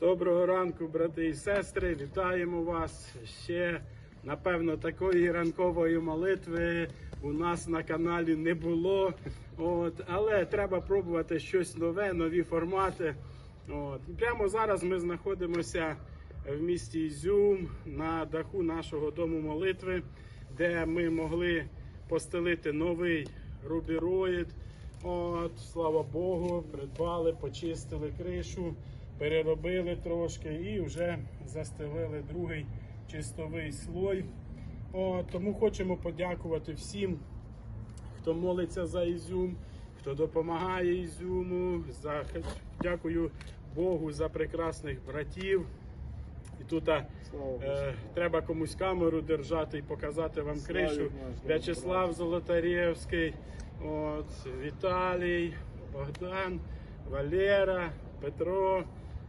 Доброго ранку, брати і сестри. Вітаємо вас ще. Напевно, такої ранкової молитви у нас на каналі не було. От, але треба пробувати щось нове, нові формати. От. Прямо зараз ми знаходимося в місті Ізюм на даху нашого дому молитви, де ми могли постелити новий рубіроїд. От, слава Богу, придбали, почистили кришу, переробили трошки і вже застелили другий чистовий слой. От, тому хочемо подякувати всім, хто молиться за Ізюм, хто допомагає Ізюму. За... Дякую Богу за прекрасних братів. І тут е, треба комусь камеру держати і показати вам кришу. В'ячеслав Золотарєвський, от, Віталій, Богдан, Валера, Петро.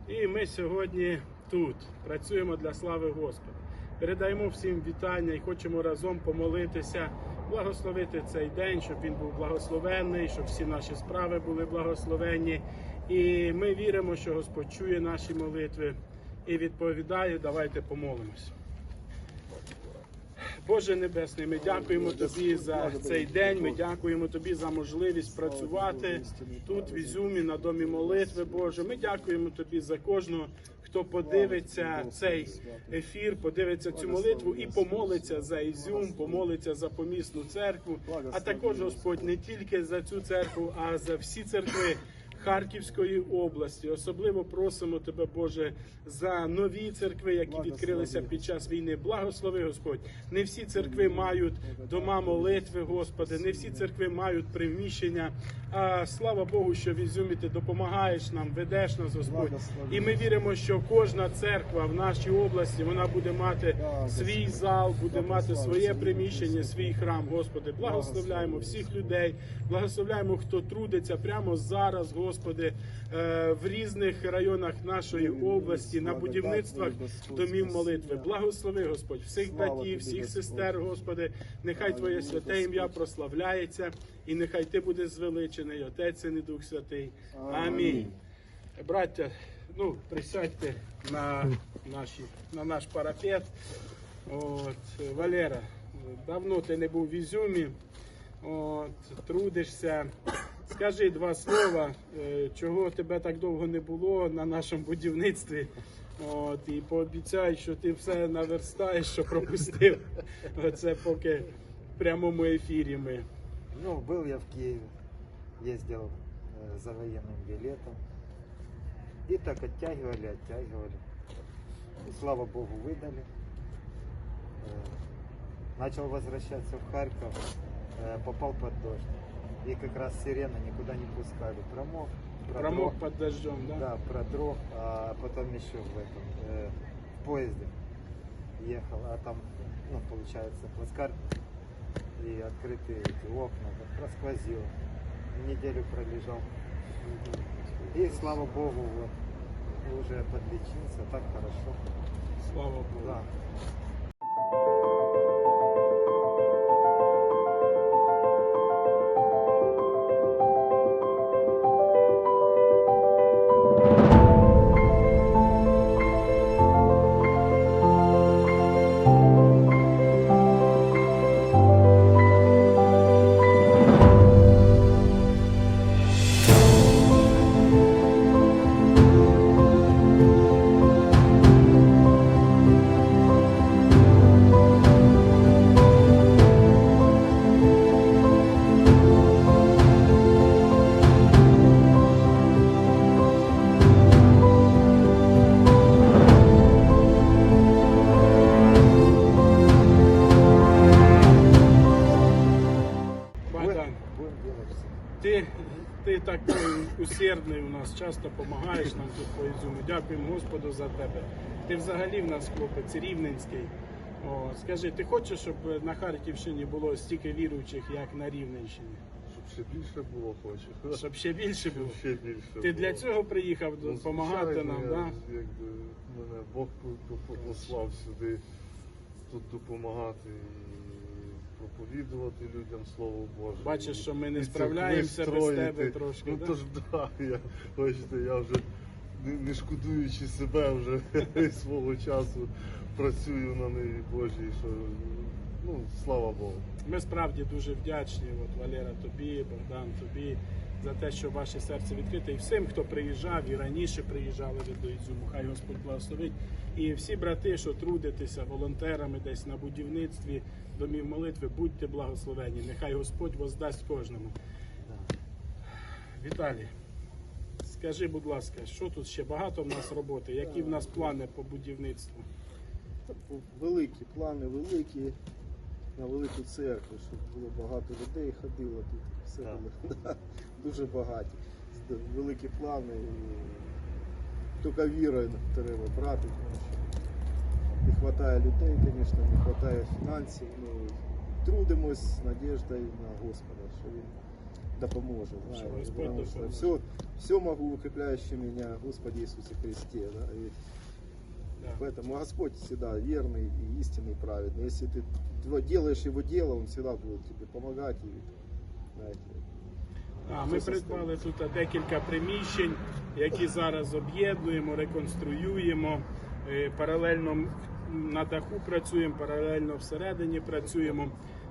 І ми сьогодні тут працюємо для слави Господа. Передаємо всім вітання і хочемо разом помолитися, благословити цей день, щоб він був благословенний, щоб всі наші справи були благословенні. І ми віримо, що Господь чує наші молитви і відповідає. Давайте помолимось. Боже Небесний, ми дякуємо Тобі за цей день. Ми дякуємо Тобі за можливість працювати тут, в Ізюмі, на домі молитви. Боже. Ми дякуємо Тобі за кожного, хто подивиться цей ефір, подивиться цю молитву і помолиться за Ізюм, помолиться за помісну церкву. А також Господь не тільки за цю церкву, а за всі церкви. Харківської області особливо просимо тебе, Боже, за нові церкви, які відкрилися під час війни. Благослови Господь. Не всі церкви мають дома молитви, Господи, не всі церкви мають приміщення. А слава Богу, що в Ізюмі ти допомагаєш нам, ведеш нас, Господь. І ми віримо, що кожна церква в нашій області вона буде мати свій зал, буде мати своє приміщення, свій храм. Господи, благословляємо всіх людей, благословляємо, хто трудиться прямо зараз, Господи, е, в різних районах нашої області на будівництвах домів молитви. Благослови, Господь, всіх братів, всіх сестер, Господи, нехай Твоє святе ім'я прославляється, і нехай Ти будеш звеличений, Отець і Дух Святий. Амінь. Браття, ну присядьте на, наші, на наш парапет. От, Валера, давно ти не був в Ізюмі, от, трудишся. Скажи два слова, е, чого тебе так довго не було на нашому будівництві. От, і пообіцяй, що ти все наверстаєш, що пропустив. Оце поки в прямому ефірі ми. Ну, был я в Киеве, ездил э, за военным билетом. И так оттягивали, оттягивали. И слава богу, выдали. Э, начал возвращаться в Харьков, э, попал под дождь. И как раз сирена никуда не пускали. Промок. Промок під дождем, да? Да, продрог, а потом еще в этом, э, в поезде ехал, а там, ну, получается, плацкарт и открытые эти окна, так просквозило. Неделю пролежал. И слава богу, вот, уже подлечился, так хорошо. Слава Богу. Да. Такий усердний у нас, часто допомагаєш нам тут по Ізюму. Дякуємо Господу за тебе. Ти взагалі в нас хлопець рівненський. О, скажи, ти хочеш, щоб на Харківщині було стільки віруючих, як на Рівненщині? Щоб ще більше було хочу. Щоб ще більше було. Ще більше Ти було. для цього приїхав допомагати нам, я, да? Якби мене Бог по- по- послав сюди тут допомагати і проповідувати людям Слово Боже. Бачиш, що ми не справляємося без тебе трошки, Ну да? то ж да, я, бачите, я вже не, не шкодуючи себе вже свого часу працюю на неї Божій, що ну, слава Богу. Ми справді дуже вдячні, от Валера, тобі, Богдан, тобі за те, що ваше серце відкрите. І всім, хто приїжджав і раніше приїжджали ви до Ізюму, хай Господь благословить. І всі брати, що трудитеся волонтерами десь на будівництві домів молитви, будьте благословені. Нехай Господь воздасть кожному. Віталій, скажи, будь ласка, що тут ще багато в нас роботи? Які в нас плани по будівництву? Великі плани, великі на велику церкву, щоб було багато людей ходило тут. Все Так. було дуже багаті. З- Великі плани. І тільки вірою треба брати, тому що не вистачає людей, звісно, не вистачає фінансів. Ну, трудимось з надіждою на Господа, що він допоможе. Що знаєте, Господь потому що допоможе. все, все могу укрепляющий меня, Господи Иисусе Христе. Да? И Да. Поэтому Господь всегда верный и истинный, праведный. Если ты дво- делаешь его дело, Он всегда будет тебе помогать. И, знаете, А, ми придбали тут декілька приміщень, які зараз об'єднуємо, реконструюємо. Е, Паралельно на даху працюємо, паралельно всередині працюємо.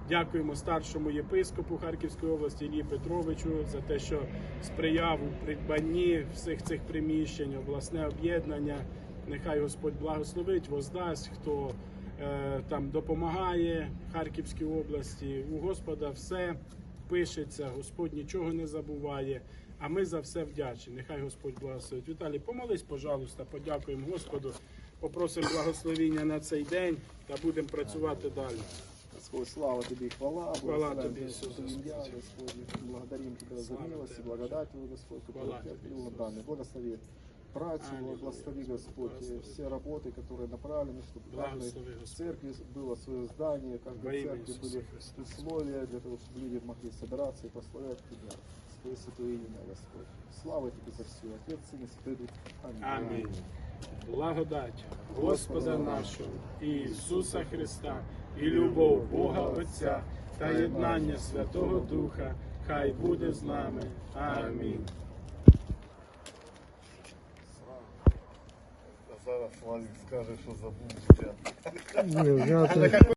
Дякуємо старшому єпископу Харківської області Іллі Петровичу за те, що сприяв у придбанні всіх цих приміщень, обласне об'єднання. Нехай Господь благословить, воздасть, хто е, там допомагає Харківській області. У Господа все пишеться, Господь нічого не забуває. А ми за все вдячні. Нехай Господь благословить. Віталій, помолись, пожалуйста, подякуємо Господу, попросимо благословіння на цей день та будемо працювати далі. Господь, слава Тебе и хвала. Хвала Благословляем Тебе, Тебя, Иисус Твое имя, Господи. Господи. Благодарим Тебя за Слава милость и Тебе, благодать Твою, Господь, Хвала которую Ты Тебе, открыл Иисус. данный. Благослови братьев, Аллилуйя. благослови, Господь, Благослови. все работы, которые направлены, чтобы в каждой Благослови, Господь. церкви было свое здание, в Во каждой имя церкви Иисуса были Христа. условия для того, чтобы люди могли собираться и прославлять Тебя. Свое святое имя, Господь. Слава Тебе за все. Отец, Сын и Святой Дух. Амінь. Благодать Господа нашого і Ісуса Христа, і любов Бога Отця та єднання Святого Духа, хай буде з нами. Амінь. Зараз Славік скаже, що забув життя.